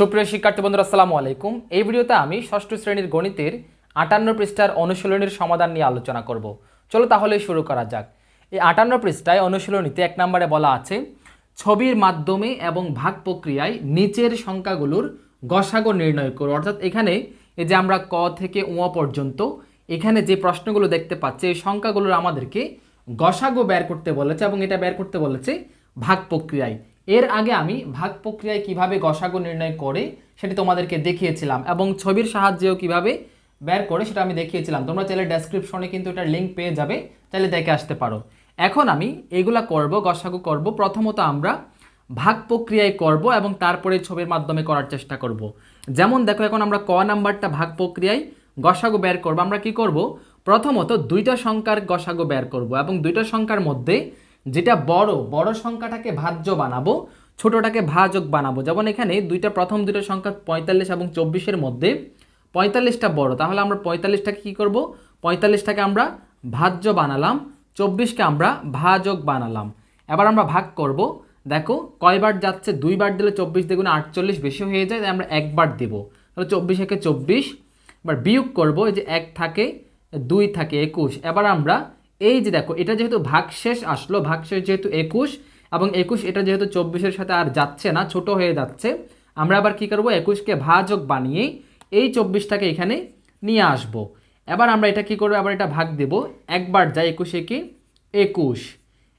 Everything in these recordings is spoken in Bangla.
সুপ্রিয় শিক্ষার্থী বন্ধুরা, আসসালামু আলাইকুম। এই ভিডিওতে আমি ষষ্ঠ শ্রেণির গণিতের আটান্ন পৃষ্ঠার অনুশীলনীর সমাধান নিয়ে আলোচনা করব। চলো তাহলে শুরু করা যাক। এই আটান্ন পৃষ্ঠায় অনুশীলনীতে এক নম্বরে বলা আছে, ছবির মাধ্যমে এবং ভাগ প্রক্রিয়ায় নিচের সংখ্যাগুলোর গসাগো নির্ণয় করো। অর্থাৎ এখানে এই যে আমরা ক থেকে উঁ পর্যন্ত, এখানে যে প্রশ্নগুলো দেখতে পাচ্ছি, এই সংখ্যাগুলোর আমাদেরকে গসাগো বের করতে বলেছে এবং এটা বের করতে বলেছে ভাগ প্রক্রিয়ায়। এর আগে আমি ভাগ প্রক্রিয়ায় কীভাবে গসাগো নির্ণয় করে সেটি তোমাদেরকে দেখিয়েছিলাম এবং ছবির সাহায্যেও কীভাবে বের করে সেটা আমি দেখিয়েছিলাম। তোমরা চাইলে ডেসক্রিপশনে কিন্তু এটার লিঙ্ক পেয়ে যাবে, চাইলে দেখে আসতে পারো। এখন আমি এগুলা করব, গসাগু করব। প্রথমত আমরা ভাগ প্রক্রিয়ায় করব এবং তারপরে ছবির মাধ্যমে করার চেষ্টা করব। যেমন দেখো, এখন আমরা ক নাম্বারটা ভাগ প্রক্রিয়ায় গসাগো বের করব। আমরা কি করব? প্রথমত দুইটা সংখ্যার গসাগু বের করব এবং দুইটা সংখ্যার মধ্যে যেটা বড় বড় সংখ্যাটাকে ভাজ্য বানাবো, ছোটটাকে ভাজক বানাবো। যেমন এখানে দুইটা প্রথম দুটো সংখ্যা পঁয়তাল্লিশ এবং চব্বিশের মধ্যে পঁয়তাল্লিশটা বড়। তাহলে আমরা পঁয়তাল্লিশটাকে কী করব? পঁয়তাল্লিশটাকে আমরা ভাজ্য বানালাম, চব্বিশকে আমরা ভাজক বানালাম। এবার আমরা ভাগ করব। দেখো, কয়বার যাচ্ছে? দুইবার দিলে চব্বিশ দেখুন আটচল্লিশ বেশি হয়ে যায়, তাই আমরা একবার দেবো। তাহলে চব্বিশ একে চব্বিশ। এবার বিয়োগ করব, এই যে এক থাকে, দুই থাকে একুশ। এবার আমরা এই যে দেখো, এটা যেহেতু ভাগশেষ আসলো, ভাগশেষ যেহেতু একুশ, এবং একুশ এটা যেহেতু চব্বিশের সাথে আর যাচ্ছে না, ছোট হয়ে যাচ্ছে, আমরা আবার কি করব, একুশকে ভাজক বানিয়ে এই চব্বিশটাকে এখানে নিয়ে আসব। এবার আমরা এটা কি করব, আবার এটা ভাগ দেব, একবার যায় একুশে কি? একুশ।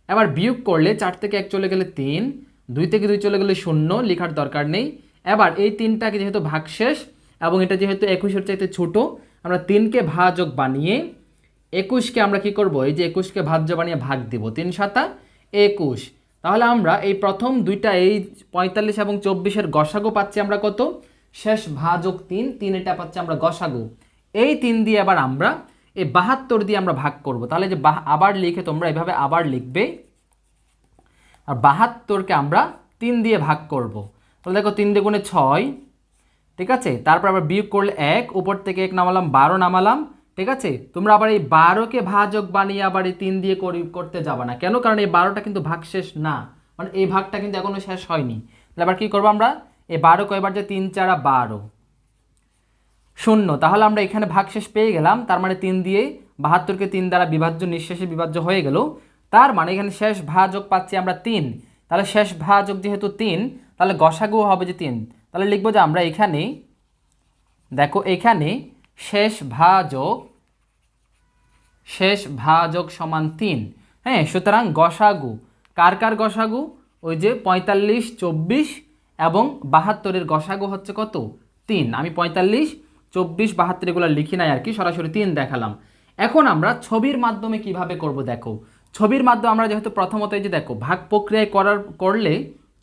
এবার বিয়োগ করলে চার থেকে এক চলে গেলে তিন, দুই থেকে দুই চলে গেলে শূন্য, লেখার দরকার নেই। এবার এই তিনটাকে যেহেতু ভাগশেষ, এবং এটা যেহেতু একুশের চাইতে ছোট, আমরা তিনকে ভাজক বানিয়ে একুশকে আমরা কি করব? এই যে একুশকে ভাজ্য বানিয়ে ভাগ দিব, তিন সাতা একুশ। তাহলে আমরা এই প্রথম দুইটা, এই পঁয়তাল্লিশ এবং চব্বিশের গসাগু পাচ্ছি আমরা কত? শেষ ভাজক তিন তিন এটা পাচ্ছি আমরা গসাগু। এই তিন দিয়ে আবার আমরা এই বাহাত্তর দিয়ে আমরা ভাগ করব। তাহলে যে আবার লিখে তোমরা এভাবে আবার লিখবে। আর বাহাত্তরকে আমরা তিন দিয়ে ভাগ করব। তাহলে দেখো তিন দিয়ে গুণে ছয়, ঠিক আছে? তারপর আবার বিয়োগ করলে এক, উপর থেকে এক নামালাম, বারো নামালাম ঠিক আছে? তোমরা আবার এই বারোকে ভাজক বানিয়ে আবার এই তিন দিয়ে করি, করতে যাবে না। কেন? কারণ এই বারোটা কিন্তু ভাগ শেষ না। মানে এই ভাগটা কিন্তু এখনও শেষ হয়নি। তাহলে আবার কী করব আমরা? এই বারো কয়বার যে তিন, চারা বারো। শূন্য। তাহলে আমরা এখানে ভাগশেষ পেয়ে গেলাম। তার মানে তিন দিয়ে বাহাত্তরকে তিন দ্বারা বিভাজ্য, নিঃশেষে বিভাজ্য হয়ে গেল। তার মানে এখানে শেষ ভাজক পাচ্ছি আমরা তিন। তাহলে শেষ ভাজক যেহেতু তিন, তাহলে গসাগু হবে যে তিন। তাহলে লিখব যে আমরা এখানে, দেখো এখানে শেষ ভাজক শেষ ভাজক সমান তিন। হ্যাঁ সুতরাং গসাগু। কার কার গসাগু? ওই যে পঁয়তাল্লিশ, চব্বিশ এবং বাহাত্তরের গসাগু হচ্ছে কত? তিন। আমি পঁয়তাল্লিশ, চব্বিশ, বাহাত্তর এগুলো লিখি নাই আর কি, সরাসরি তিন দেখালাম। এখন আমরা ছবির মাধ্যমে কীভাবে করব দেখো। ছবির মাধ্যমে আমরা যেহেতু প্রথমত এই যে দেখো, ভাগ প্রক্রিয়ায় করার, করলে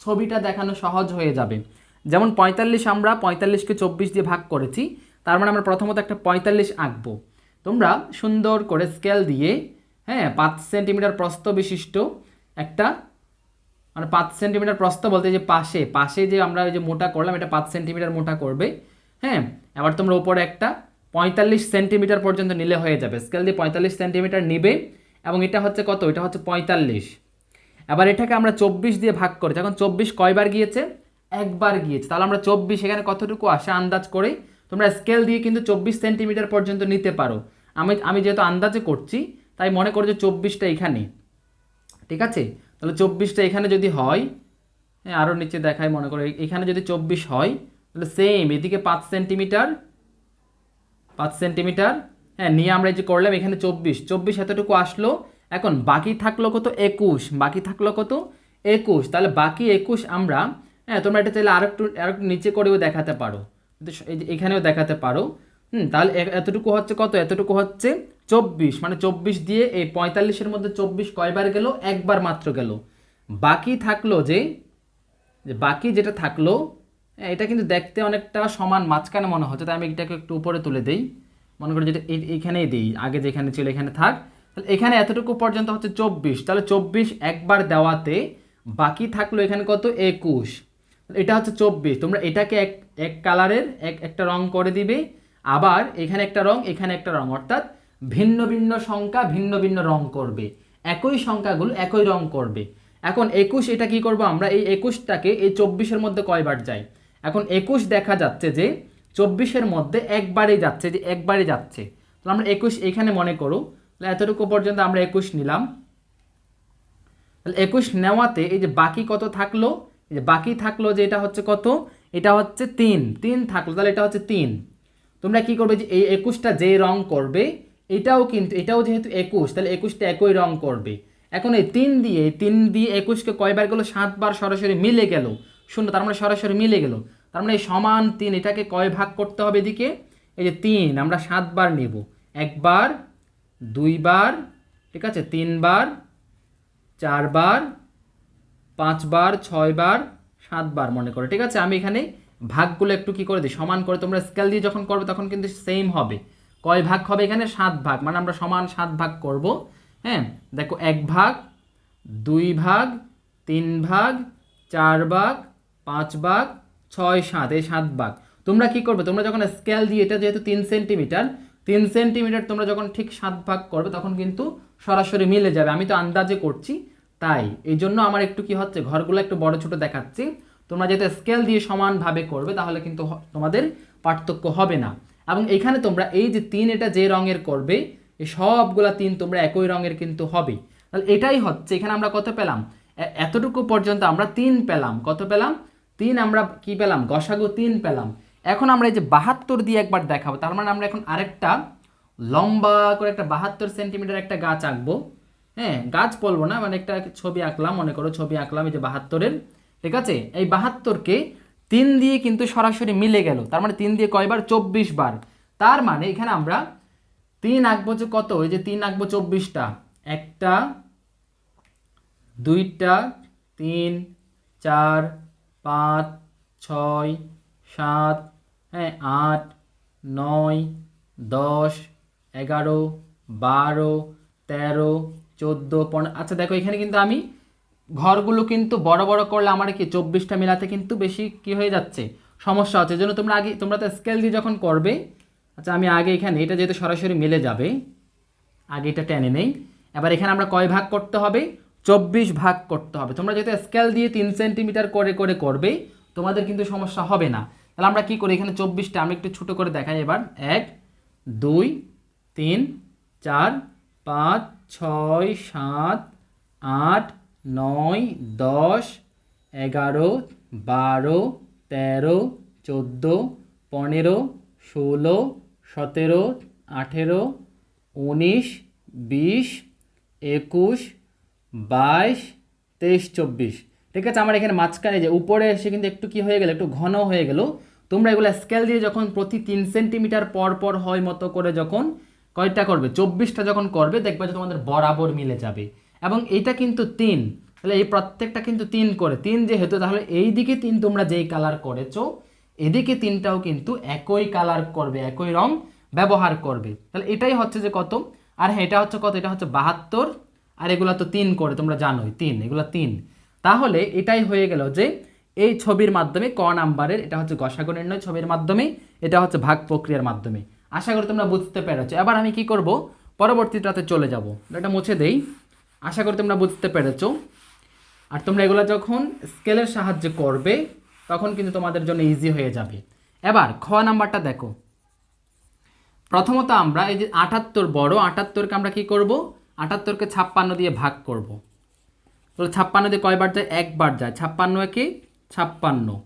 ছবিটা দেখানো সহজ হয়ে যাবে। যেমন পঁয়তাল্লিশ আমরা পঁয়তাল্লিশকে চব্বিশ দিয়ে ভাগ করেছি তার মানে আমরা প্রথমত একটা পঁয়তাল্লিশ আঁকবো। তোমরা সুন্দর করে স্কেল দিয়ে হ্যাঁ পাঁচ সেন্টিমিটার প্রস্ত বিশিষ্ট একটা মানে পাঁচ সেন্টিমিটার প্রস্ত বলতে যে পাশে পাশে যে আমরা যে মোটা করলাম, এটা পাঁচ সেন্টিমিটার মোটা করবে হ্যাঁ এবার তোমরা উপরে একটা পঁয়তাল্লিশ সেন্টিমিটার পর্যন্ত নিলে হয়ে যাবে। স্কেল দিয়ে পঁয়তাল্লিশ সেন্টিমিটার নিবে এবং এটা হচ্ছে কত? এটা হচ্ছে পঁয়তাল্লিশ। এবার এটাকে আমরা চব্বিশ দিয়ে ভাগ করেছি এখন চব্বিশ কয়বার গিয়েছে? একবার গিয়েছে। তাহলে আমরা চব্বিশ এখানে কতটুকু আসে? আন্দাজ করে তোমরা স্কেল দিয়ে কিন্তু চব্বিশ সেন্টিমিটার পর্যন্ত নিতে পারো। আমি আমি যেহেতু আন্দাজে করছি, তাই মনে করো যে চব্বিশটা এখানে। ঠিক আছে? তাহলে চব্বিশটা এখানে যদি হয় হ্যাঁ আরও নিচে দেখায় মনে করো এখানে যদি চব্বিশ হয়, তাহলে সেম এদিকে পাঁচ সেন্টিমিটার পাঁচ সেন্টিমিটার হ্যাঁ নিয়ে আমরা যে করলাম, এখানে চব্বিশ। চব্বিশ এতটুকু আসলো, এখন বাকি থাকল কত? একুশ। বাকি থাকল কত? একুশ। তাহলে বাকি একুশ আমরা হ্যাঁ তোমরা এটা চাইলে আরেকটু আরেকটু নিচে করেও দেখাতে পারো। এখানেও দেখাতে পারো। হুম তাহলে এতটুকু হচ্ছে কত? এতটুকু হচ্ছে চব্বিশ। মানে চব্বিশ দিয়ে এই পঁয়তাল্লিশের মধ্যে চব্বিশ কয়বার গেল? একবার মাত্র গেল। বাকি থাকল যে বাকি যেটা থাকল হ্যাঁ, এটা কিন্তু দেখতে অনেকটা সমান মাঝখানে মনে হচ্ছে। তাই আমি এটাকে একটু উপরে তুলে দেই। মনে করি যেটা এইখানেই দিই। আগে যেখানে ছিল এখানে থাক। তাহলে এখানে এতটুকু পর্যন্ত হচ্ছে চব্বিশ। তাহলে চব্বিশ একবার দেওয়াতে বাকি থাকল এখানে কত? একুশ। এটা হচ্ছে চব্বিশ। তোমরা এটাকে এক এক কালারের, এক, একটা রং করে দিবে। আবার এখানে একটা রং, এখানে একটা রং। অর্থাৎ ভিন্ন ভিন্ন সংখ্যা, ভিন্ন ভিন্ন রং করবে। একই সংখ্যাগুলো একই রং করবে। এখন একুশ, এটা কি করব আমরা? এই একুশটাকে এই চব্বিশের মধ্যে কয়বার যাই? এখন একুশ দেখা যাচ্ছে যে চব্বিশের মধ্যে একবারেই যাচ্ছে, যে একবারে যাচ্ছে। তাহলে আমরা একুশ এখানে মনে করো। তাহলে এতটুকু পর্যন্ত আমরা একুশ নিলাম। তাহলে একুশ নেওয়াতে এই যে বাকি কত থাকল? এই যে বাকি থাকল যে এটা হচ্ছে কত? এটা হচ্ছে তিন। তিন থাকল, তাহলে এটা হচ্ছে তিন। তোমরা কি করবে যে এই একুশটা যে রং করবে, এটাও কিন্তু, এটাও যেহেতু একুশ, তাহলে একুশটা একই রং করবে। এখন এই তিন দিয়ে তিন দিয়ে একুশকে কয়বার গেলো? সাতবার সরাসরি মিলে গেল। শূন্য, তার মানে সরাসরি মিলে গেল। তার মানে এই সমান তিন, এটাকে কয় ভাগ করতে হবে এদিকে? এই যে তিন, আমরা সাতবার নেব। একবার দুইবার ঠিক আছে? তিনবার চারবার পাঁচবার ছয়বার সাতবার মনে করো, ঠিক আছে? আমি এখানে ভাগগুলো একটু কি করে দিই? সমান করে তোমরা স্কেল দিয়ে যখন করবে তখন কিন্তু সেম হবে। কয় ভাগ হবে এখানে? সাত ভাগ। মানে আমরা সমান সাত ভাগ করব। হ্যাঁ? দেখো, এক ভাগ, দুই ভাগ, তিন ভাগ, চার ভাগ, পাঁচ ভাগ, ছয় সাত, এই সাত ভাগ। তোমরা কি করবে? তোমরা যখন স্কেল দিয়ে, এটা যেহেতু তিন সেন্টিমিটার তিন সেন্টিমিটার তোমরা যখন ঠিক সাত ভাগ করবে তখন কিন্তু সরাসরি মিলে যাবে। আমি তো আন্দাজে করছি তাই এই জন্য আমার একটু কি হচ্ছে, ঘরগুলো একটু বড় ছোট দেখাচ্ছি। তোমরা যেহেতু স্কেল দিয়ে সমানভাবে করবে, তাহলে কিন্তু তোমাদের পার্থক্য হবে না। এবং এখানে তোমরা এই যে তিন, এটা যে রঙের করবে, এই সবগুলা তিন তোমরা একই রঙের কিন্তু হবে। তাহলে এটাই হচ্ছে, এখানে আমরা কত পেলাম? এতটুকু পর্যন্ত আমরা তিন পেলাম। কত পেলাম? তিন আমরা কি পেলাম? গসাগু তিন পেলাম। এখন আমরা এই যে বাহাত্তর দিয়ে একবার দেখাবো, তার মানে আমরা এখন আরেকটা লম্বা করে একটা বাহাত্তর সেন্টিমিটার একটা গাছ আঁকবো। হ্যাঁ গাছ বলব না মানে একটা ছবি আঁকলাম, মনে করো ছবি আঁকলাম, এই যে বাহাত্তরের, ঠিক আছে? এই বাহাত্তরকে তিন দিয়ে কিন্তু সরাসরি মিলে গেল, তার মানে তিন দিয়ে কয়বার? চব্বিশ বার। তার মানে এখানে আমরা তিন আঁকবো যে কত? ওই যে তিন আঁকবো চব্বিশটা। একটা, দুইটা, তিন, চার, পাঁচ, ছয়, সাত হ্যাঁ আট, নয়, দশ, এগারো, বারো, তেরো চোদ্দ পনেরো আচ্ছা দেখো, এখানে কিন্তু আমি ঘরগুলো কিন্তু বড় বড় করলে আমার কি চব্বিশটা মেলাতে কিন্তু বেশি কি হয়ে যাচ্ছে? সমস্যা হচ্ছে জন্য তোমরা আগে তোমরা তো স্কেল দিয়ে যখন করবে আচ্ছা আমি আগে এখানে এটা যেহেতু সরাসরি মিলে যাবে, আগে এটা টেনে নেই। এবার এখানে আমরা কয় ভাগ করতে হবে? চব্বিশ ভাগ করতে হবে। তোমরা যেহেতু স্কেল দিয়ে তিন সেন্টিমিটার করে করে করবে, তোমাদের কিন্তু সমস্যা হবে না। তাহলে আমরা কি করি? এখানে চব্বিশটা আমি একটু ছোটো করে দেখাই এবার। এক, দুই, তিন, চার পাঁচ, ছয়, সাত, আট, নয়, দশ, এগারো, বারো, তেরো, চোদ্দ, পনেরো, ষোলো, সতেরো, আঠেরো, উনিশ, বিশ, একুশ, বাইশ, তেইশ, চব্বিশ। ঠিক আছে, আমার এখানে মাঝখানে যে উপরে এসে কিন্তু একটু কি হয়ে গেল, একটু ঘন হয়ে গেল। তোমরা এগুলো স্কেল দিয়ে যখন প্রতি তিন সেন্টিমিটার পর পর হয় মতো করে যখন কয়টা করবে? চব্বিশটা যখন করবে, দেখবে যে তোমাদের বরাবর মিলে যাবে। এবং এইটা কিন্তু তিন। তাহলে এই প্রত্যেকটা কিন্তু তিন করে। তিন যেহেতু, তাহলে এই দিকে তিন তোমরা যেই কালার করেছ, এদিকে তিনটাও কিন্তু একই কালার করবে, একই রং ব্যবহার করবে। তাহলে এটাই হচ্ছে যে কত? আর হ্যাঁ এটা হচ্ছে কত? এটা হচ্ছে বাহাত্তর। আর এগুলা তো তিন করে, তোমরা জানোই, তিন, এগুলা তিন। তাহলে এটাই হয়ে গেল যে এই ছবির মাধ্যমে ক নাম্বারের, এটা হচ্ছে গসাগু নির্ণয় ছবির মাধ্যমে, এটা হচ্ছে ভাগ প্রক্রিয়ার মাধ্যমে। আশা করি তোমরা বুঝতে পেরেছ। এবার আমি কি করব? পরবর্তীটাতে চলে যাব। এটা মুছে দেই। আশা করি তোমরা বুঝতে পেরেছ। আর তোমরা এগুলো যখন স্কেলের সাহায্যে করবে, তখন কিন্তু তোমাদের জন্য ইজি হয়ে যাবে। এবার খ নাম্বারটা দেখো। প্রথমত আমরা এই যে আটাত্তর বড়, আটাত্তরকে আমরা কি করব? আটাত্তরকে ছাপ্পান্ন দিয়ে ভাগ করব। তো ছাপ্পান্ন দিয়ে কয়বার যায়? একবার যায়। ছাপ্পান্ন একে ছাপ্পান্ন।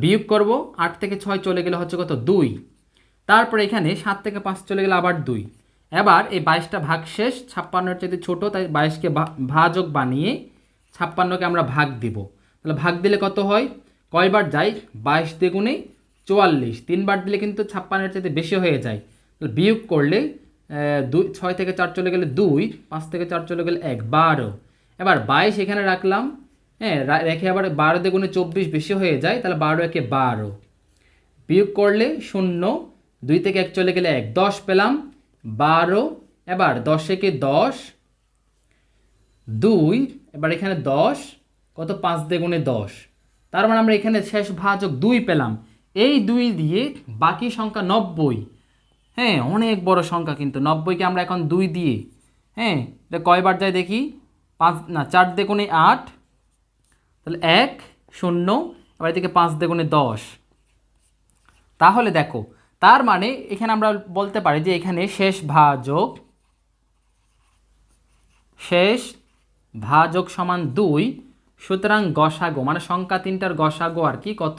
বিয়োগ করব। আট থেকে ছয় চলে গেলে হচ্ছে কত? দুই। তারপরে এখানে সাত থেকে পাঁচ চলে গেলে আবার দুই। এবার এই বাইশটা ভাগ শেষ, ছাপ্পান্নর চাইতে ছোট, তাই বাইশকে ভাজক বানিয়ে ছাপ্পান্নকে আমরা ভাগ দিব। তাহলে ভাগ দিলে কত হয়? কয়বার যাই বাইশ দ্বিগুণে চুয়াল্লিশ। তিনবার দিলে কিন্তু ছাপ্পান্নের চাইতে বেশি হয়ে যায়। তাহলে বিয়োগ করলে দুই, ছয় থেকে চার চলে গেলে দুই, পাঁচ থেকে চার চলে গেলে এক, বারো। এবার বাইশ এখানে রাখলাম। হ্যাঁ রেখে আবার বারো দ্বিগুণে চব্বিশ বেশি হয়ে যায়, তাহলে বারো একে বারো। বিয়োগ করলে শূন্য দুই থেকে এক চলে গেলে এক, দশ পেলাম, বারো, এবার দশ একে দশ, দুই, এবার এখানে দশ, কত পাঁচ দ্বিগুণে দশ, তার মানে আমরা এখানে শেষ ভাজক দুই পেলাম, এই দুই দিয়ে বাকি সংখ্যা নব্বই হ্যাঁ অনেক বড় সংখ্যা কিন্তু, নব্বইকে আমরা এখন দুই দিয়ে হ্যাঁ এটা কয়বার যায় দেখি, পাঁচ, না, চার দ্বিগুণে আট, তাহলে এক, শূন্য, এবার এদিকে পাঁচ দ্বিগুণে দশ, তাহলে দেখো তার মানে এখানে আমরা বলতে পারি যে এখানে শেষ ভাজক শেষ ভাজক সমান দুই, সুতরাং গসাগো মানে সংখ্যা তিনটার গসাগো আর কি, কত?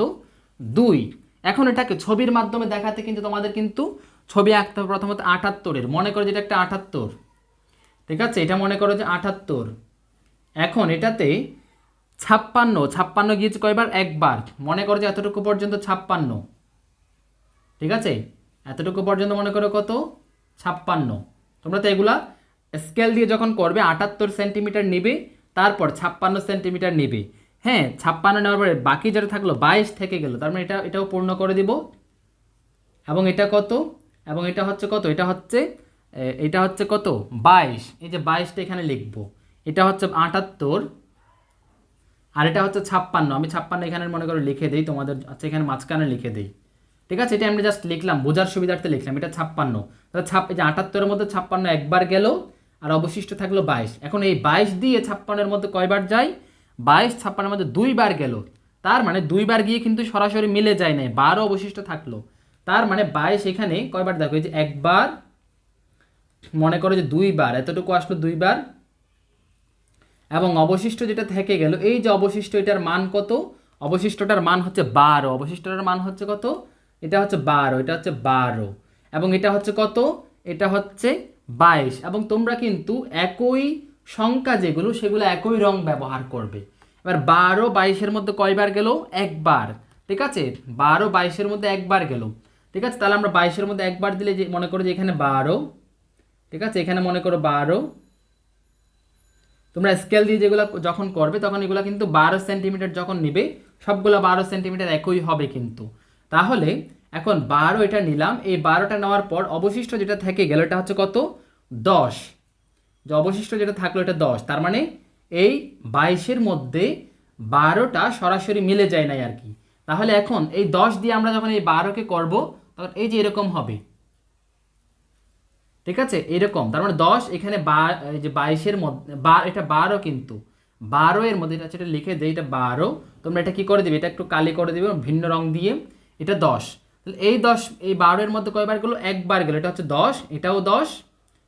দুই। এখন এটাকে ছবির মাধ্যমে দেখাতে কিন্তু তোমাদের কিন্তু ছবি আঁকতে হবে প্রথমত আটাত্তরের। মনে করো যেটা একটা আটাত্তর। ঠিক আছে? এটা মনে করো যে আটাত্তর। এখন এটাতে ছাপ্পান্ন ছাপ্পান্ন গিয়েছে কয়বার? একবার। মনে করো যে এতটুকু পর্যন্ত ছাপ্পান্ন। ঠিক আছে? এতটুকু পর্যন্ত মনে করো কত? ছাপ্পান্ন। তোমরা তো এগুলা স্কেল দিয়ে যখন করবে, আটাত্তর সেন্টিমিটার নেবে, তারপর ছাপ্পান্ন সেন্টিমিটার নেবে। হ্যাঁ ছাপ্পান্ন নেওয়ার পরে বাকি যেটা থাকল, বাইশ থেকে গেল। তার মানে এটা, এটাও পূর্ণ করে দিব। এবং এটা কত? এবং এটা হচ্ছে কত? এটা হচ্ছে এটা হচ্ছে কত? বাইশ। এই যে বাইশটা এখানে লিখব। এটা হচ্ছে আটাত্তর, আর এটা হচ্ছে ছাপ্পান্ন। আমি ছাপ্পান্ন এখানে মনে করে লিখে দিই, তোমাদের আচ্ছা এখানে মাঝখানে লিখে দিই। ঠিক আছে? এটা আমি জাস্ট লিখলাম, বোঝার সুবিধার্থে লিখলাম, এটা ছাপ্পান্ন। তাহলে ছাপ যে আটাত্তরের মধ্যে ছাপ্পান্ন একবার গেল, আর অবশিষ্ট থাকল বাইশ। এখন এই বাইশ দিয়ে ছাপ্পান্নের মধ্যে কয়বার যায়? বাইশ ছাপ্পান্নের মধ্যে দুইবার গেল। তার মানে দুইবার গিয়ে কিন্তু সরাসরি মিলে যায় নাই, বারো অবশিষ্ট থাকল। তার মানে বাইশ এখানে কয়বার দেখো যে একবার, মনে করো যে দুইবার, এতটুকু আসলো দুইবার। এবং অবশিষ্ট যেটা থেকে গেল, এই যে অবশিষ্ট এটার মান কত? অবশিষ্টটার মান হচ্ছে বারো, অবশিষ্টটার মান হচ্ছে কত? এটা হচ্ছে বারো, এটা হচ্ছে বারো। এবং এটা হচ্ছে কত? এটা হচ্ছে বাইশ। এবং তোমরা কিন্তু একই সংখ্যা যেগুলো, সেগুলো একই রং ব্যবহার করবে। এবার বারো বাইশের মধ্যে কয়বার গেল? একবার। ঠিক আছে? বারো বাইশের মধ্যে একবার গেল। ঠিক আছে? তাহলে আমরা বাইশের মধ্যে একবার দিলে যে, মনে করো যে এখানে বারো। ঠিক আছে? এখানে মনে করো বারো। তোমরা স্কেল দিয়ে যেগুলো যখন করবে, তখন এগুলো কিন্তু বারো সেন্টিমিটার যখন নিবে, সবগুলো বারো সেন্টিমিটার একই হবে কিন্তু। তাহলে এখন বারো এটা নিলাম, এই বারোটা নেওয়ার পর অবশিষ্ট যেটা থেকে গেল এটা হচ্ছে কত? দশ। যে অবশিষ্ট যেটা থাকল এটা দশ, তার মানে এই বাইশের মধ্যে বারোটা সরাসরি মিলে যায় নাই আর কি। তাহলে এখন এই দশ দিয়ে আমরা যখন এই বারোকে করব, তখন এই যে এরকম হবে। ঠিক আছে? এরকম। তার মানে দশ এখানে যে বাইশের মধ্যে এটা বারো কিন্তু। বারো এর মধ্যে এটা হচ্ছে এটা লিখে দেয় এটা বারো। তোমরা এটা কি করে দিবে? এটা একটু কালি করে দিবে ভিন্ন রং দিয়ে এটা দশ। তাহলে এই দশ, এই বারোর মধ্যে কয়বার গেলো? একবার গেলো। এটা হচ্ছে দশ, এটাও দশ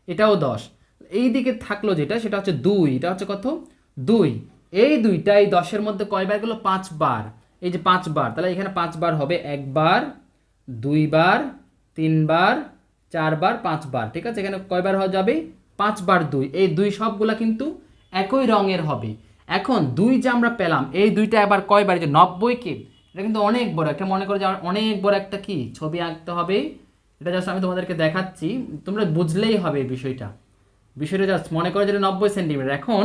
এটাও দশ। এই দিকে থাকল যেটা, সেটা হচ্ছে দুই। এটা হচ্ছে কত? দুই। এই দুইটা এই দশের মধ্যে কয়বার গেলো? পাঁচবার। এই যে পাঁচবার, তাহলে এখানে পাঁচবার হবে একবার, দুইবার, তিনবার, চারবার, পাঁচবার। ঠিক আছে? এখানে কয়বার হওয়া যাবে? পাঁচবার দুই। এই দুই সবগুলা কিন্তু একই রঙের হবে। এখন দুই যে আমরা পেলাম, এই দুইটা আবার কয়বার? যে নব্বইকে। এটা কিন্তু অনেক বড় একটা, মনে করো যে অনেক বড় একটা কি? ছবি আঁকতে হবে। এটা জাস্ট আমি তোমাদেরকে দেখাচ্ছি। তোমরা বুঝলেই হবে বিষয়টা। বিষয়টা জাস্ট মনে করো যেটা নব্বই সেন্টিমিটার। এখন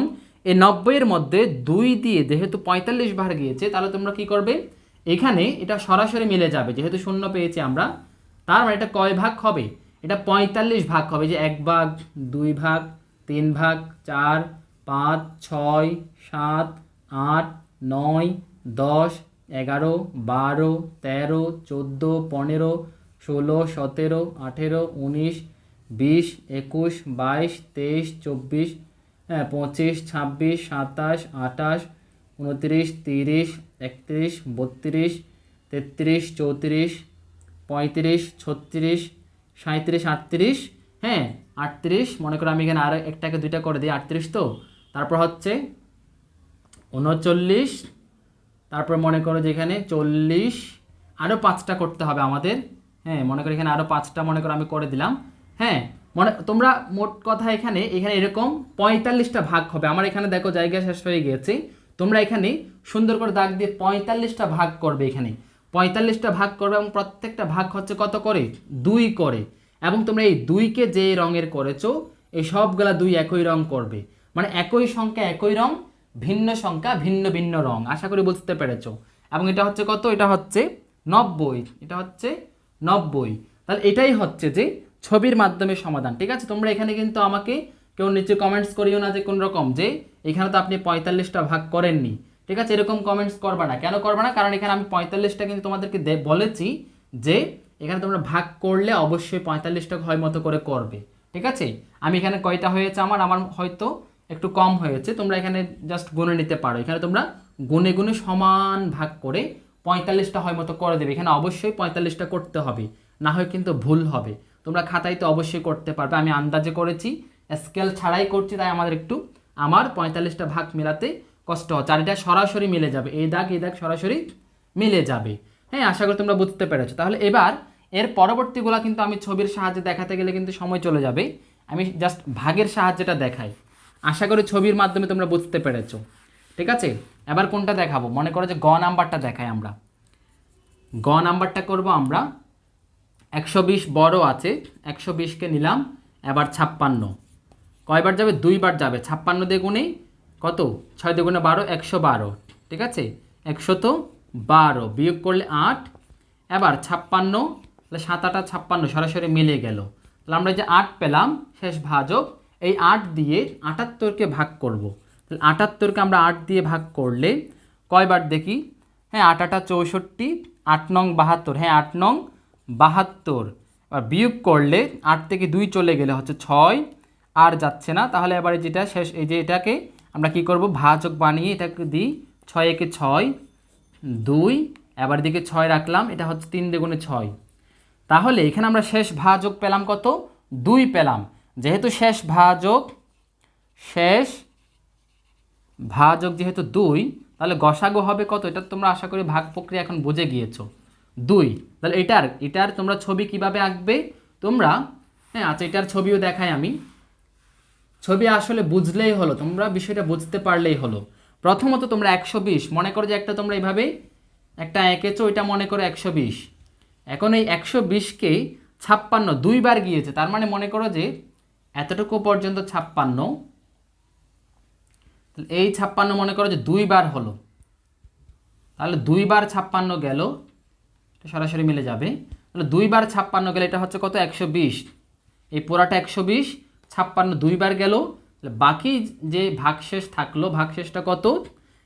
এই নব্বইয়ের মধ্যে দুই দিয়ে যেহেতু পঁয়তাল্লিশ বার গিয়েছে, তাহলে তোমরা কি করবে? এখানে এটা সরাসরি মিলে যাবে, যেহেতু শূন্য পেয়েছি আমরা। তার মানে এটা কয় ভাগ হবে? এটা পঁয়তাল্লিশ ভাগ হবে, যে এক ভাগ, দুই ভাগ, তিন ভাগ, চার, পাঁচ, ছয়, সাত, আট, নয়, দশ এগারো, বারো, তেরো, চোদ্দ, পনেরো, ষোলো, সতেরো, আঠেরো, উনিশ, বিশ, একুশ, বাইশ, তেইশ, চব্বিশ হ্যাঁ পঁচিশ, ছাব্বিশ, সাতাশ, আঠাশ, উনত্রিশ, তিরিশ, একত্রিশ, বত্রিশ, তেত্রিশ, চৌত্রিশ, পঁয়ত্রিশ, ছত্রিশ সাঁত্রিশ আটত্রিশ হ্যাঁ আটত্রিশ, মনে করো আমি এখানে আর একটাকে দুইটা করে দিই, আটত্রিশ তো, তারপর হচ্ছে উনচল্লিশ তারপর মনে করো যে এখানে চল্লিশ আরও পাঁচটা করতে হবে আমাদের। হ্যাঁ মনে করো এখানে আরও পাঁচটা মনে করো আমি করে দিলাম। হ্যাঁ মনে, তোমরা মোট কথা এখানে এখানে এরকম পঁয়তাল্লিশটা ভাগ হবে। আমার এখানে দেখো জায়গা শেষ হয়ে গিয়েছে। তোমরা এখানে সুন্দর করে দাগ দিয়ে পঁয়তাল্লিশটা ভাগ করবে এখানে। পঁয়তাল্লিশটা ভাগ করবে এবং প্রত্যেকটা ভাগ হচ্ছে কত করে? দুই করে। এবং তোমরা এই দুইকে যে রঙের করেছ, এই সবগুলা দুই একই রং করবে। মানে একই সংখ্যা, একই রং ভিন্ন সংখ্যা, ভিন্ন ভিন্ন রং। আশা করি বুঝতে পেরেছ। এবং এটা হচ্ছে কত? এটা হচ্ছে নব্বই। এটা হচ্ছে নব্বই। তাহলে এটাই হচ্ছে যে ছবির মাধ্যমে সমাধান। ঠিক আছে? তোমরা এখানে কিন্তু আমাকে কেউ নিচে কমেন্টস করিও না যে কোন রকম, যে এখানে তো আপনি পঁয়তাল্লিশটা ভাগ করেননি। ঠিক আছে? এরকম কমেন্টস করবা না। কেন করবা না? কারণ এখানে আমি পঁয়তাল্লিশটা কিন্তু তোমাদেরকে বলেছি যে এখানে তোমরা ভাগ করলে অবশ্যই পঁয়তাল্লিশটা হয় মতো করে করবে। ঠিক আছে? আমি এখানে কয়টা হয়েছে আমার? আমার হয়তো একটু কম হয়েছে, তোমরা এখানে জাস্ট গুনে নিতে পারো। এখানে তোমরা গুনে গুনে সমান ভাগ করে পঁয়তাল্লিশটা হয় মতো করে দেবে। এখানে অবশ্যই পঁয়তাল্লিশটা করতে হবে, না হয় কিন্তু ভুল হবে। তোমরা খাতায় তো অবশ্যই করতে পারবে। আমি আন্দাজে করেছি স্কেল ছাড়াই করছি, তাই আমাদের একটু, আমার পঁয়তাল্লিশটা ভাগ মেলাতে কষ্ট হচ্ছে। আর এটা সরাসরি মিলে যাবে, এই দাগ এই দাগ সরাসরি মিলে যাবে। হ্যাঁ আশা করি তোমরা বুঝতে পেরেছ। তাহলে এবার এর পরবর্তীগুলো কিন্তু আমি ছবির সাহায্যে দেখাতে গেলে কিন্তু সময় চলে যাবে। আমি জাস্ট ভাগের সাহায্যটা দেখাই। আশা করি ছবির মাধ্যমে তোমরা বুঝতে পেরেছ। ঠিক আছে? এবার কোনটা দেখাবো? মনে করো যে গ নাম্বারটা দেখাই আমরা। গ নাম্বারটা করব আমরা। একশো বিশ বড় আছে, একশো বিশকে নিলাম, এবার ছাপ্পান্ন। কয়বার যাবে? দুইবার যাবে। ছাপ্পান্ন দিয়ে গুণে কত? ছয় দুগুণে বারো, একশো বারো। ঠিক আছে? একশো তো বারো। বিয়োগ করলে আট। এবার ছাপ্পান্ন, তাহলে সাত আটা ছাপ্পান্ন সরাসরি মিলে গেল। তাহলে আমরা যে আট পেলাম, শেষ ভাজক। এই আট দিয়ে আটাত্তরকে ভাগ করব। তাহলে আটাত্তরকে আমরা আট দিয়ে ভাগ করলে কয়বার দেখি? হ্যাঁ আট আটা চৌষট্টি, আট নং বাহাত্তর। হ্যাঁ আট নং বাহাত্তর। এবার বিয়োগ করলে আট থেকে দুই চলে গেলে হচ্ছে ছয়। আর যাচ্ছে না, তাহলে এবারে যেটা শেষ, এই যে এটাকে আমরা কি করব? ভাজক বানিয়ে এটাকে দিই ছয় একে ছয়, দুই। এবার দিকে ছয় রাখলাম, এটা হচ্ছে তিন দ্বিগুণে ছয়। তাহলে এখানে আমরা শেষ ভাজক পেলাম কত? দুই পেলাম। যেহেতু শেষ ভাজক শেষ ভাজক যেহেতু দুই, তাহলে গসাগো হবে কত? এটা তোমরা আশা করি ভাগ প্রক্রিয়া এখন বুঝে গিয়েছো। দুই, তাহলে এটার এটার তোমরা ছবি কীভাবে আঁকবে? তোমরা হ্যাঁ আচ্ছা এটার ছবিও দেখাই আমি। ছবি আসলে বুঝলেই হলো, তোমরা বিষয়টা বুঝতে পারলেই হলো। প্রথমত তোমরা একশো বিশ, মনে করো যে একটা তোমরা এইভাবে একটা এঁকেছো, ওইটা মনে করো একশো বিশ। এখন এই একশো বিশকে ছাপ্পান্ন, দুইবার গিয়েছে, তার মানে মনে করো যে এতটুকু পর্যন্ত ছাপ্পান্ন। এই ছাপ্পান্ন মনে করো যে দুইবার হলো। তাহলে দুইবার ছাপ্পান্ন গেল সরাসরি মিলে যাবে। তাহলে দুইবার ছাপ্পান্ন গেলে এটা হচ্ছে কত? একশো বিশ। এই পোড়াটা একশো বিশ, ছাপ্পান্ন দুইবার গেল। বাকি যে ভাগশেষ থাকল, ভাগশেষটা কত?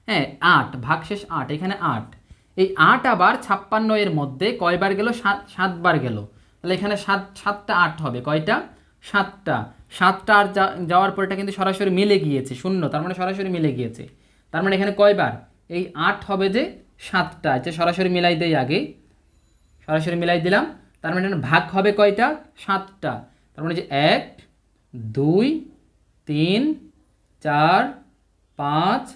হ্যাঁ আট, ভাগশেষ আট, এখানে আট। এই আট আবার ছাপ্পান্ন এর মধ্যে কয়বার গেল? সাত, সাতবার গেল। তাহলে এখানে সাত, সাতটা আট হবে। কয়টা? সাতটা। সাতটা আর যাওয়ার পর এটা কিন্তু সরাসরি মিলে গিয়েছে, শূন্য। তার মানে সরাসরি মিলে গিয়েছে। তার মানে এখানে কয়বার? এই আট হবে যে সাতটা। যে সরাসরি মিলাই দেই আগে। সরাসরি মিলাই দিলাম। তার মানে এখানে ভাগ হবে কয়টা? সাতটা। তার মানে যে এক, দুই, তিন, চার, পাঁচ,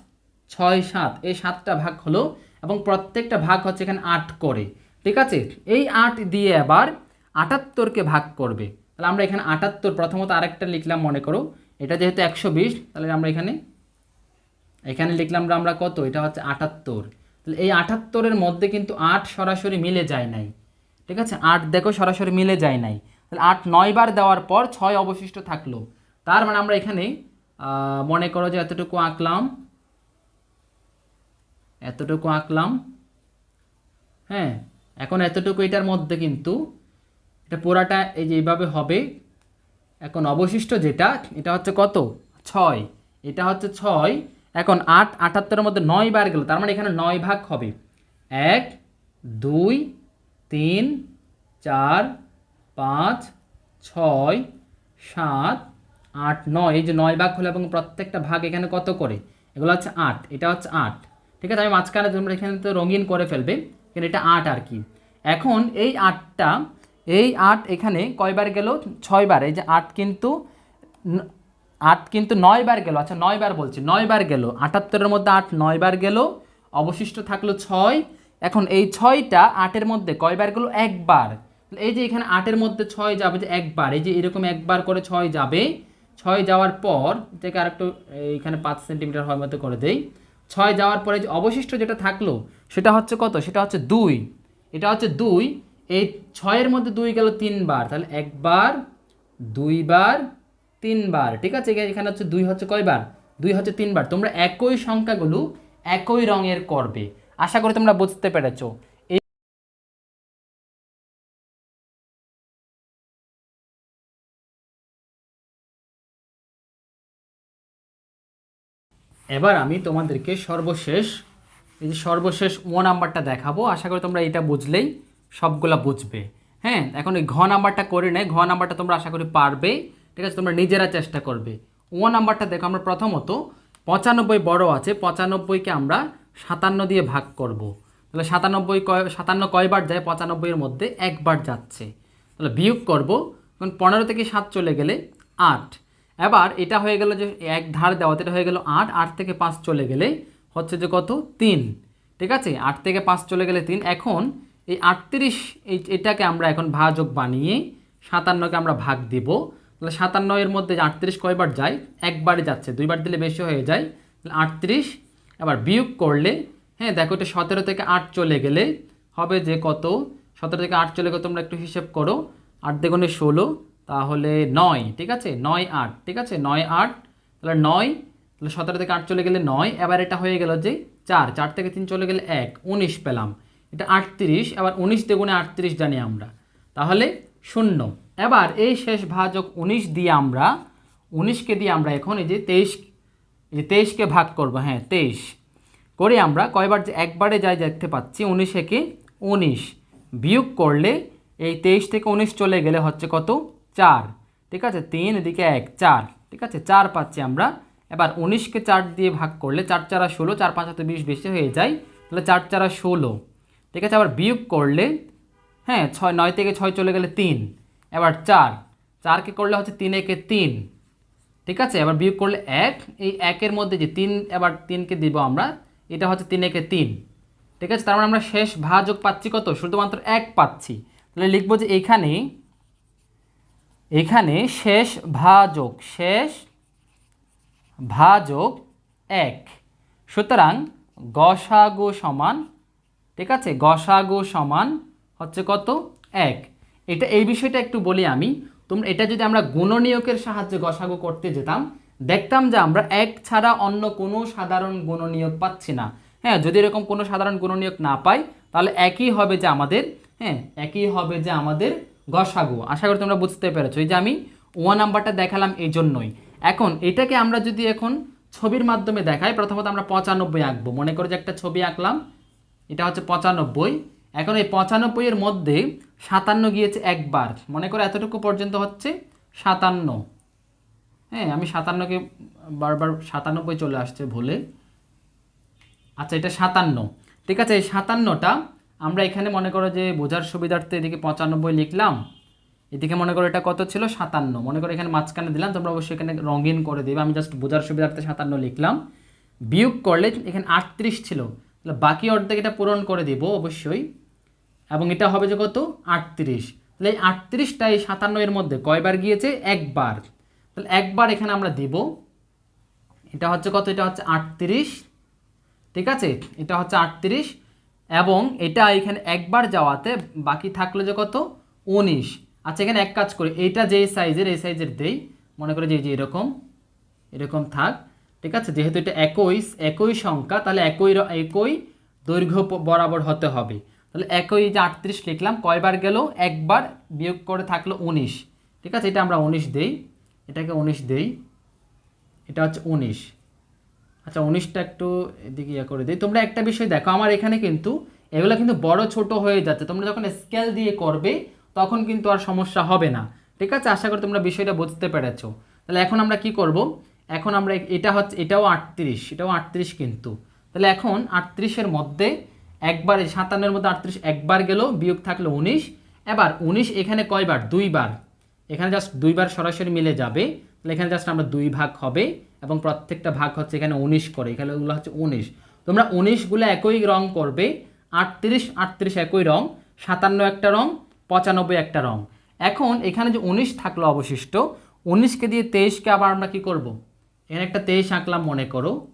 ছয়, সাত। এই সাতটা ভাগ হলো এবং প্রত্যেকটা ভাগ হচ্ছে এখানে আট করে। ঠিক আছে? এই আট দিয়ে আবার আটাত্তরকে ভাগ করবে। তাহলে আমরা এখানে আটাত্তর প্রথমত আরেকটা লিখলাম, মনে করো। এটা যেহেতু একশো বিশ, তাহলে আমরা এখানে এখানে লিখলাম আমরা কত? এটা হচ্ছে আটাত্তর। তাহলে এই আটাত্তরের মধ্যে কিন্তু আট সরাসরি মিলে যায় নাই। ঠিক আছে? আট দেখো সরাসরি মিলে যায় নাই। তাহলে আট নয়বার দেওয়ার পর ছয় অবশিষ্ট থাকল। তার মানে আমরা এখানে মনে করো যে এতটুকু আঁকলাম। এতটুকু আঁকলাম। হ্যাঁ? এখন এতটুকু এটার মধ্যে কিন্তু এটা পুরাটা এই যে এইভাবে হবে। এখন অবশিষ্ট যেটা, এটা হচ্ছে কত? ছয়। এটা হচ্ছে ছয়। এখন আট, আটাত্তরের মধ্যে নয় বার গেল, তার মানে এখানে নয় ভাগ হবে। এক, দুই, তিন, চার, পাঁচ, ছয়, সাত, আট, নয়। এই যে নয় ভাগ হলো এবং প্রত্যেকটা ভাগ এখানে কত করে? এগুলো হচ্ছে আট, এটা হচ্ছে আট। ঠিক আছে? আমি মাঝখানে তোমরা এখানে তো রঙিন করে ফেলবে, কিন্তু এটা আট আর কি। এখন এই আটটা এই আট এখানে কয়বার গেল? ছয়বার। এই যে আট কিন্তু আট কিন্তু নয়বার গেল। আচ্ছা নয়বার বলছি। নয়বার গেল। আটাত্তরের মধ্যে আট নয়বার গেল। অবশিষ্ট থাকল ছয়। এখন এই ছয়টা আটের মধ্যে কয়বার গেল? একবার। এই যে এখানে আটের মধ্যে ছয় যাবে যে একবার, এই যে এরকম একবার করে ছয় যাবে। ছয় যাওয়ার পর থেকে আরেকটু এইখানে পাঁচ সেন্টিমিটার হয় মতো করে দেই। ছয় যাওয়ার পরে যে অবশিষ্ট যেটা থাকল, সেটা হচ্ছে কত? সেটা হচ্ছে দুই। এটা হচ্ছে দুই। এই ছয়ের মধ্যে দুই গেল তিনবার, তাহলে একবার, দুইবার, তিনবার, ঠিক আছে? এখানে- হচ্ছে দুই হচ্ছে কয়বার? দুই হচ্ছে তিনবার। তোমরা একই সংখ্যাগুলো একই রঙের করবে। আশা করি তোমরা বুঝতে পেরেছ। এবার আমি তোমাদেরকে সর্বশেষ এই যে সর্বশেষ ও নাম্বারটা দেখাবো। আশা করি তোমরা এটা বুঝলেই। সবগুলা বুঝবে। হ্যাঁ এখন এই ঘ নাম্বারটা করে নেয় ঘ নাম্বারটা তোমরা আশা করি পারবে। ঠিক আছে, তোমরা নিজেরা চেষ্টা করবে। ও নাম্বারটা দেখো, আমরা প্রথমত পঁচানব্বই বড় আছে পঁচানব্বইকে আমরা সাতান্ন দিয়ে ভাগ করব। তাহলে সাতানব্বই কয়, সাতান্ন কয়বার যায়? পঁচানব্বইয়ের মধ্যে একবার যাচ্ছে। তাহলে বিয়োগ করব কারণ পনেরো থেকে সাত চলে গেলে আট। এবার এটা হয়ে গেল যে এক ধার দেওয়া, এটা হয়ে গেল আট আট থেকে পাঁচ চলে গেলে হচ্ছে যে কত? তিন। ঠিক আছে, আট থেকে পাঁচ চলে গেলে তিন। এখন এই আটত্রিশ এই এটাকে আমরা এখন ভাজক বানিয়ে সাতান্নকে আমরা ভাগ দিব। তাহলে সাতান্ন এর মধ্যে আটত্রিশ কয়বার যায়? একবারে যাচ্ছে, দুইবার দিলে বেশি হয়ে যায়। তাহলে আটত্রিশ, এবার বিয়োগ করলে হ্যাঁ দেখো এটা সতেরো থেকে আট চলে গেলে হবে যে কত? সতেরো থেকে আট চলে গেলে তোমরা একটু হিসেব করো। আট দেগুণে ষোলো, তাহলে নয়, ঠিক আছে? নয় আট, ঠিক আছে? নয় আট, তাহলে নয়, তাহলে সতেরো থেকে আট চলে গেলে নয়, এবার এটা হয়ে গেল যে চার চার থেকে তিন চলে গেলে এক, উনিশ পেলাম। এটা আটত্রিশ, এবার উনিশ দেগুণে আটত্রিশ জানি আমরা। তাহলে শূন্য। এবার এই শেষ ভাজক উনিশ দিয়ে আমরা, উনিশকে দিয়ে আমরা এখন এই যে তেইশ, এই যে তেইশকে ভাগ করব হ্যাঁ তেইশ। করে আমরা কয়বার যে একবারে যাই দেখতে পাচ্ছি, উনিশ একে উনিশ। বিয়োগ করলে এই তেইশ থেকে উনিশ চলে গেলে হচ্ছে কত? চার। ঠিক আছে? তিন এদিকে এক, চার। ঠিক আছে? চার পাচ্ছি আমরা। এবার উনিশকে চার দিয়ে ভাগ করলে চার চারা ষোলো, চার পাঁচ হাতে বিশ বেশি হয়ে যায়। তাহলে চার চারা ষোলো। ঠিক আছে, আবার বিয়োগ করলে হ্যাঁ ছয়, নয় থেকে ছয় চলে গেলে তিন। এবার চার। চারকে করলে হচ্ছে তিন একে তিন। ঠিক আছে, এবার বিয়োগ করলে এক। এই একের মধ্যে যে তিন, এবার তিনকে দিব আমরা, এটা হচ্ছে তিন একে তিন। ঠিক আছে, তার মানে আমরা শেষ ভাজক পাচ্ছি কত? শুধুমাত্র এক পাচ্ছি। তাহলে লিখব যে এখানে এখানে শেষ ভাজক শেষ ভাজক এক। সুতরাং গসাগু সমান ঠিক আছে? গসাগু সমান হচ্ছে কত? এক। এটা, এই বিষয়টা একটু বলি আমি। তোমরা, এটা যদি আমরা গুণনীয়কের সাহায্যে গসাগু করতে যেতাম, দেখতাম যে আমরা এক ছাড়া অন্য কোনো সাধারণ গুণনীয়ক পাচ্ছি না। হ্যাঁ যদি এরকম কোনো সাধারণ গুণনীয়ক না পাই, তাহলে একই হবে যে আমাদের হ্যাঁ একই হবে যে আমাদের গসাগু। আশা করি তোমরা বুঝতে পেরেছ। এই যে আমি ওয়ান নাম্বারটা দেখালাম এই জন্যই। এখন এটাকে আমরা যদি এখন ছবির মাধ্যমে দেখাই, প্রথমত আমরা পঁচানব্বই আঁকবো। মনে করো যে একটা ছবি আঁকলাম এটা হচ্ছে পঁচানব্বই। এখন এই পঁচানব্বই এর মধ্যে সাতান্ন গিয়েছে একবার। মনে করো এতটুকু পর্যন্ত হচ্ছে সাতান্ন। হ্যাঁ আমি সাতান্নকে বারবার সাতানব্বই চলে আসছে ভুলে। আচ্ছা এটা সাতান্ন। ঠিক আছে, এই সাতান্নটা আমরা এখানে মনে করো যে বোঝার সুবিধার্থে এদিকে পঁচানব্বই লিখলাম। এদিকে মনে করো এটা কত ছিল? সাতান্ন। মনে করো এখানে মাঝখানে দিলাম, তোমরা অবশ্যই এখানে রঙিন করে দেবে। আমি জাস্ট বোঝার সুবিধার্থে সাতান্ন লিখলাম। বিয়োগ করলে এখানে আটত্রিশ ছিল। বাকি অর্ধেক এটা পূরণ করে দিব অবশ্যই। এবং এটা হবে যে কত? আটত্রিশ। তাহলে এই আটত্রিশটা এই সাতান্ন এর মধ্যে কয়বার গিয়েছে? একবার। তাহলে একবার এখানে আমরা দিব। এটা হচ্ছে কত? এটা হচ্ছে আটত্রিশ। ঠিক আছে? এটা হচ্ছে আটত্রিশ। এবং এটা এখানে একবার যাওয়াতে বাকি থাকল যে কত? উনিশ। আচ্ছা এখানে এক কাজ করি। এইটা যে সাইজের এই সাইজের দেই। মনে করে যে যে এরকম এরকম থাক। ঠিক আছে? যেহেতু এটা একই একই সংখ্যা, তাহলে একই একই দৈর্ঘ্য বরাবর হতে হবে। তাহলে একই যে আটত্রিশ লিখলাম, কয়বার গেল? একবার বিয়োগ করে থাকল উনিশ। ঠিক আছে? এটা আমরা উনিশ দেই। এটাকে উনিশ দেই। এটা হচ্ছে উনিশ। আচ্ছা উনিশটা একটু এদিকে ইয়ে করে দিই। তোমরা একটা বিষয় দেখো, আমার এখানে কিন্তু এগুলো কিন্তু বড় ছোট হয়ে যাচ্ছে। তোমরা যখন স্কেল দিয়ে করবে, তখন কিন্তু আর সমস্যা হবে না। ঠিক আছে? আশা করি তোমরা বিষয়টা বুঝতে পেরেছ। তাহলে এখন আমরা কি করব? এখন আমরা এটা হচ্ছে এটাও আটত্রিশ এটাও আটত্রিশ কিন্তু। তাহলে এখন আটত্রিশের মধ্যে একবার, সাতান্নের মধ্যে আটত্রিশ একবার গেল, বিয়োগ থাকল উনিশ। এবার উনিশ এখানে কয়বার? দুইবার। এখানে জাস্ট দুইবার সরাসরি মিলে যাবে। তাহলে এখানে জাস্ট আমরা দুই ভাগ হবে এবং প্রত্যেকটা ভাগ হচ্ছে এখানে উনিশ করে। এখানে ওগুলো হচ্ছে উনিশ। তোমরা উনিশগুলো একই রং করবে। আটত্রিশ আটত্রিশ একই রং। সাতান্ন একটা রং, পঁচানব্বই একটা রং। এখন এখানে যে উনিশ থাকল অবশিষ্ট, উনিশকে দিয়ে তেইশকে আবার আমরা কি করব। এখানে একটা তেইশ আঁকলাম, মনে করো।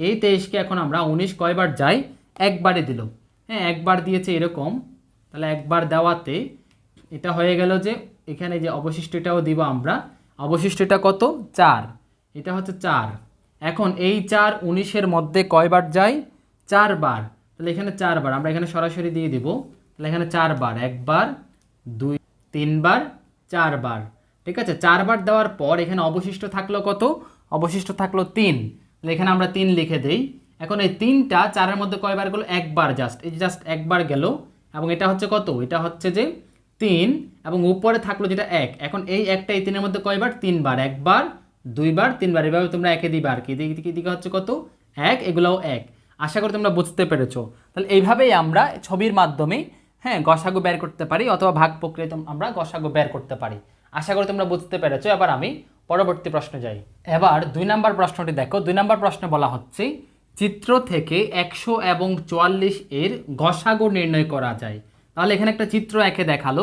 এই তেইশকে এখন আমরা উনিশ কয়বার যাই? একবারে দিল। হ্যাঁ একবার দিয়েছে এরকম। তাহলে একবার দেওয়াতে এটা হয়ে গেল যে, এখানে যে অবশিষ্টটাও দিব আমরা। অবশিষ্টটা কত? চার। এটা হচ্ছে চার। এখন এই চার উনিশের মধ্যে কয়বার যায় চারবার। তাহলে এখানে চারবার। আমরা এখানে সরাসরি দিয়ে দিব। তাহলে এখানে চারবার। একবার, দুই, তিনবার, চারবার। ঠিক আছে? চারবার দেওয়ার পর এখানে অবশিষ্ট থাকল কত? অবশিষ্ট থাকল তিন। এখানে আমরা তিন লিখে দেই। এখন এই তিনটা চারের মধ্যে কয়বার গেলো? একবার জাস্ট এই জাস্ট একবার গেল, এবং এটা হচ্ছে কত? এটা হচ্ছে যে তিন, এবং উপরে থাকল যেটা এক। এখন এই একটা এই তিনের মধ্যে কয়বার? তিনবার। একবার, দুইবার, তিনবার। এভাবে তোমরা একে দিবে আর কি। এদিকে হচ্ছে কত? এক, এগুলোও এক। আশা করি তোমরা বুঝতে পেরেছ। তাহলে এইভাবেই আমরা ছবির মাধ্যমে হ্যাঁ গসাগু বের করতে পারি, অথবা ভাগ প্রক্রিয়ায় আমরা গসাগু বের করতে পারি। আশা করি তোমরা বুঝতে পেরেছ। এবার আমি পরবর্তী প্রশ্নে যাই। এবার দুই নম্বর প্রশ্নটি দেখো। দুই নম্বর প্রশ্নে বলা হচ্ছে, চিত্র থেকে একশো এবং চুয়াল্লিশ এর গসাগু নির্ণয় করা যায়। তাহলে এখানে একটা চিত্র একে দেখাল।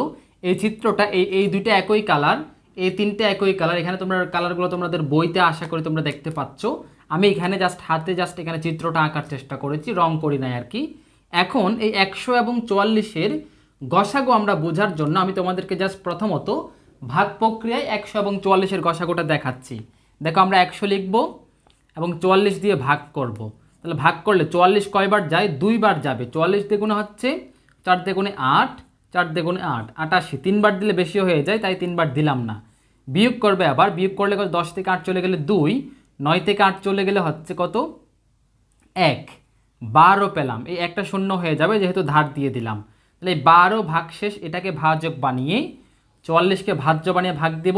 এই চিত্রটা, এই এই দুইটা একই কালার এই তিনটে একই কালার এখানে তোমরা কালারগুলো তোমাদের বইতে আশা করি তোমরা দেখতে পাচ্ছ। আমি এখানে জাস্ট হাতে জাস্ট এখানে চিত্রটা আঁকার চেষ্টা করেছি, রং করি নাই আর কি। এখন এই একশো এবং চুয়াল্লিশের গসাগো আমরা বোঝার জন্য আমি তোমাদেরকে জাস্ট প্রথমত ভাগ প্রক্রিয়ায় একশো এবং চুয়াল্লিশের গসাগুটা দেখাচ্ছি। দেখো আমরা একশো লিখব এবং চুয়াল্লিশ দিয়ে ভাগ করব। তাহলে ভাগ করলে চুয়াল্লিশ কয়বার যায়? দুইবার যাবে। চুয়াল্লিশ দ্বিগুণে হচ্ছে চার দ্বিগুণে আট, চার দ্বিগুণে আট। আটাশি। তিনবার দিলে বেশি হয়ে যায়, তাই তিনবার দিলাম না। বিয়োগ করবে আবার। বিয়োগ করলে কত? দশ থেকে আট চলে গেলে দুই। নয় থেকে আট চলে গেলে হচ্ছে কত? এক। বারো পেলাম। এই একটা শূন্য হয়ে যাবে, যেহেতু ধার দিয়ে দিলাম। তাহলে এই বারো ভাগ শেষ এটাকে ভাজক বানিয়ে চুয়াল্লিশকে ভাজ্য বানিয়ে ভাগ দেব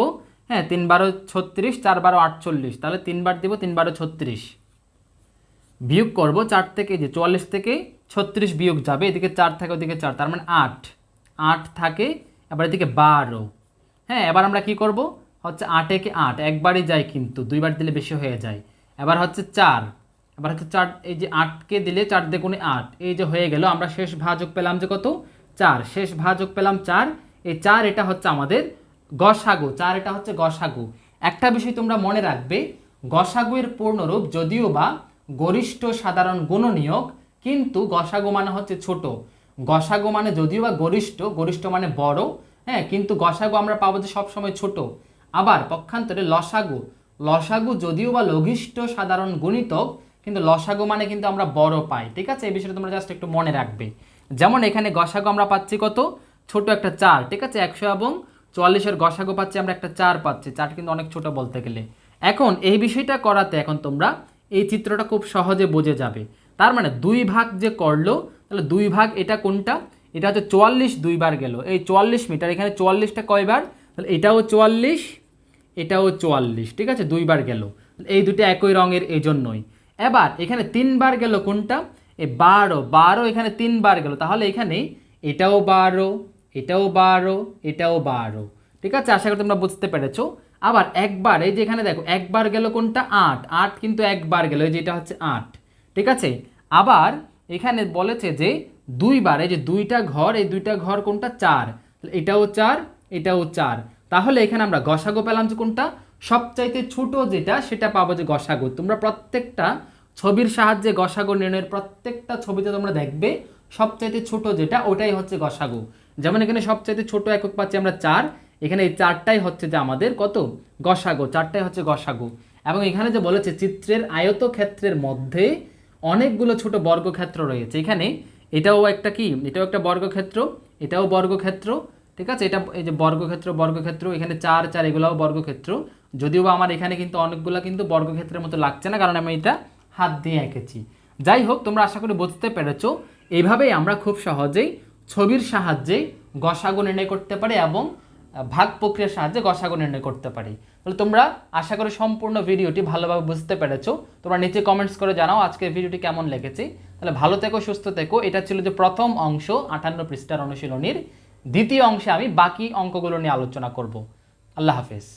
হ্যাঁ তিন বারো ছত্রিশ, চার বারো আটচল্লিশ। তাহলে তিনবার দিব, তিন বারো ছত্রিশ। বিয়োগ করব চার থেকে যে চুয়াল্লিশ থেকে ছত্রিশ বিয়োগ যাবে, এদিকে চার থাকে, ওদিকে চার, তার মানে আট। আট থাকে, এবার এদিকে বারো। হ্যাঁ এবার আমরা কি করব? হচ্ছে আটে কে আট, একবারই যায় কিন্তু, দুইবার দিলে বেশি হয়ে যায়। এবার হচ্ছে চার, এবার হচ্ছে চার, এই যে আটকে দিলে চার দেখুনে আট, এই যে হয়ে গেল, আমরা শেষ ভাজক পেলাম যে কত? চার, শেষ ভাজক পেলাম চার এই চার এটা হচ্ছে আমাদের গসাগু, চার এটা হচ্ছে গসাগু। একটা বিষয় তোমরা মনে রাখবে, গসাগুয়ের পূর্ণরূপ যদিও বা গরিষ্ঠ সাধারণ গুণনীয়ক, কিন্তু গসাগু মানে হচ্ছে ছোট। গসাগু মানে যদিও বা গরিষ্ঠ গরিষ্ঠ মানে বড় হ্যাঁ কিন্তু গসাগু আমরা পাবো যে সবসময় ছোট। আবার পক্ষান্তরে লসাগু। লসাগু যদিও বা লঘিষ্ঠ সাধারণ গুণিতক, কিন্তু লসাগু মানে কিন্তু আমরা বড় পাই। ঠিক আছে? এই বিষয়টা তোমরা জাস্ট একটু মনে রাখবে। যেমন এখানে গসাগু আমরা পাচ্ছি কত? ছোট একটা চার, ঠিক আছে? একশো এবং চুয়াল্লিশের গসাগো পাচ্ছি, আমরা একটা চার পাচ্ছি। চার কিন্তু অনেক ছোট বলতে গেলে। এখন এই বিষয়টা করাতে এখন তোমরা এই চিত্রটা খুব সহজে বোঝে যাবে। তার মানে দুই ভাগ যে করল, তাহলে দুই ভাগ এটা কোনটা? এটা হচ্ছে চুয়াল্লিশ দুইবার গেল। এই চুয়াল্লিশ মিটার, এখানে চুয়াল্লিশটা কয়বার? তাহলে এটাও চুয়াল্লিশ এটাও চুয়াল্লিশ, ঠিক আছে? দুইবার গেল। এই দুটো একই রঙের, এই জন্যই। এবার এখানে তিনবার গেল কোনটা? এই বারো বারো এখানে তিনবার গেল। তাহলে এখানে এটাও বারো এটাও বারো এটাও বারো। ঠিক আছে? আশা করি তোমরা বুঝতে পেরেছ। আবার একবার, এই যে এখানে দেখো, একবার গেল কোনটা? আট। আট কিন্তু একবার গেল, এই যে এটা হচ্ছে আট। ঠিক আছে? আবার এখানে বলেছে যে দুইবার, এই যে দুইটা ঘর, এই দুইটা ঘর কোনটা? চার। এটাও চার এটাও চার। তাহলে এখানে আমরা গসাগো পেলাম যে কোনটা? সবচাইতে ছোট যেটা, সেটা পাবো যে গসাগো। তোমরা প্রত্যেকটা ছবির সাহায্যে গসাগো নির্ণয়ের প্রত্যেকটা ছবিতে তোমরা দেখবে, সবচাইতে ছোট যেটা, ওটাই হচ্ছে গসাগু। যেমন এখানে সবচাইতে ছোট একক পাচ্ছি আমরা চার। এখানে এই চারটাই হচ্ছে যে আমাদের কত? গসাগো। চারটাই হচ্ছে গসাগু। এবং এখানে যে বলেছে চিত্রের আয়তক্ষেত্রের মধ্যে অনেকগুলো ছোট বর্গক্ষেত্র রয়েছে। এখানে এটাও একটা কি? এটাও একটা বর্গক্ষেত্র, এটাও বর্গক্ষেত্র, ঠিক আছে? এটা এই যে বর্গক্ষেত্র বর্গক্ষেত্র, এখানে চার চার, এগুলাও বর্গক্ষেত্র। যদিও আমার এখানে কিন্তু অনেকগুলো কিন্তু বর্গক্ষেত্রের মতো লাগছে না, কারণ আমি এটা হাত দিয়ে এঁকেছি। যাই হোক, তোমরা আশা করি বুঝতে পেরেছ। এইভাবেই আমরা খুব সহজেই ছবির সাহায্যে গসাগু নির্ণয় করতে পারি এবং ভাগ প্রক্রিয়ার সাহায্যে গসাগু নির্ণয় করতে পারি। তাহলে তোমরা আশা করি সম্পূর্ণ ভিডিওটি ভালোভাবে বুঝতে পেরেছ। তোমরা নিচে কমেন্টস করে জানাও আজকের ভিডিওটি কেমন লেগেছে। তাহলে ভালো থেকো, সুস্থ থেকো। এটা ছিল যে প্রথম অংশ আটান্ন পৃষ্ঠার অনুশীলনীর। দ্বিতীয় অংশে আমি বাকি অঙ্কগুলো নিয়ে আলোচনা করব। আল্লাহ হাফেজ।